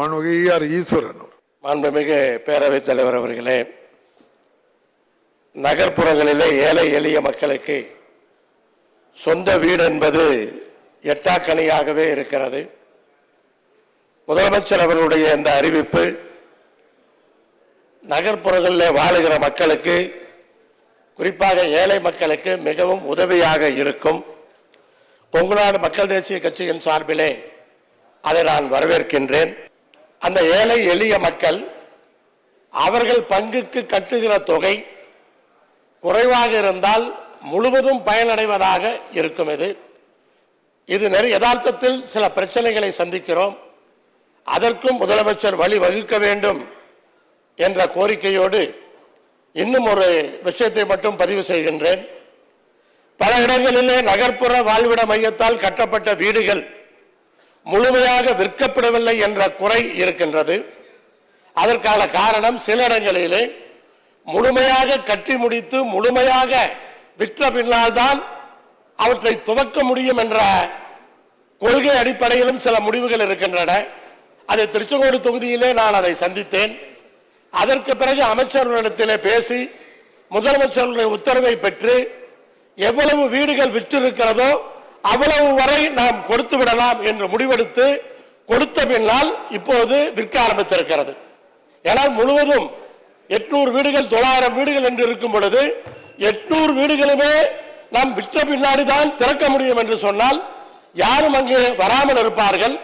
மாண்புகையார் ஈஸ்வரன் மாண்புமிகு பேரவைத் தலைவர் அவர்களே நகர்ப்புறங்களிலே ஏழை எளிய மக்களுக்கு சொந்த வீடு என்பது எட்டாக்கணியாகவே இருக்கிறது. முதலமைச்சர் அவர்களுடைய இந்த அறிவிப்பு நகர்ப்புறங்களில் வாழுகிற மக்களுக்கு குறிப்பாக ஏழை மக்களுக்கு மிகவும் உதவியாக இருக்கும். கொங்குநாடு மக்கள் தேசிய கட்சியின் சார்பிலே அதை நான் வரவேற்கின்றேன். அந்த ஏழை எளிய மக்கள் அவர்கள் பங்குக்கு கட்டுகிற தொகை குறைவாக இருந்தால் முழுவதும் பயனடைவதாக இருக்கும் இது. இது நிறைய யதார்த்தத்தில் சில பிரச்சனைகளை சந்திக்கிறோம். அதற்கும் முதலமைச்சர் வழி வகுக்க வேண்டும் என்ற கோரிக்கையோடு இன்னும் ஒரு விஷயத்தை மட்டும் பதிவு செய்கின்றேன். பல இடங்களிலே நகர்ப்புற வாழ்விட மையத்தால் கட்டப்பட்ட வீடுகள் முழுமையாக விற்கப்படவில்லை என்ற குறை இருக்கின்றது. அதற்கான காரணம் சில இடங்களிலே முழுமையாக கட்டி முடித்து முழுமையாக விற்ற பின்னால்தான் அவற்றை துவக்க முடியும் என்ற கொள்கை அடிப்படையிலும் சில முடிவுகள் இருக்கின்றன. அதை திருச்செங்கோடு தொகுதியிலே நான் அதை சந்தித்தேன். அதற்கு பிறகு அமைச்சர்களிடத்திலே பேசி முதலமைச்சருடைய உத்தரவை பெற்று எவ்வளவு வீடுகள் விற்றிருக்கிறதோ அவ்வளவு வரை நாம் கொடுத்து விடலாம் என்று முடிவெடுத்து கொடுத்த பின்னால் இப்போது விற்க ஆரம்பித்திருக்கிறது. ஏனால் முழுவதும் எட்நூறு வீடுகள் தொள்ளாயிரம் வீடுகள் என்று இருக்கும் பொழுது எட்நூறு வீடுகளுமே நாம் விற்ற பின்னாடி தான் திறக்க முடியும் என்று சொன்னால் யாரும் அங்கே வராமல் இருப்பார்கள்.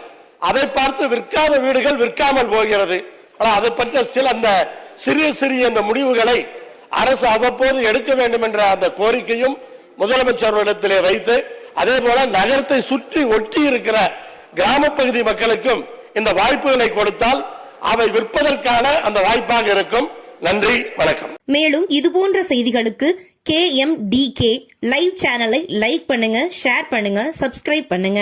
அதை பார்த்து விற்காத வீடுகள் விற்காமல் போகிறது. ஆனால் அதை பற்றி சில அந்த சிறிய சிறிய அந்த முடிவுகளை அரசு அவ்வப்போது எடுக்க வேண்டும் என்ற அந்த கோரிக்கையும் முதலமைச்சர்களிடத்திலே வைத்து அதே போல நகரத்தை சுற்றி ஒட்டி இருக்கிற கிராம பகுதி மக்களுக்கும் இந்த வாய்ப்புகளை கொடுத்தால் அவை விற்பதற்கான அந்த வாய்ப்பாக இருக்கும். நன்றி வணக்கம். மேலும் இது போன்ற செய்திகளுக்கு K M T K live சேனலை லைக் பண்ணுங்க ஷேர் பண்ணுங்க சப்ஸ்கிரைப் பண்ணுங்க.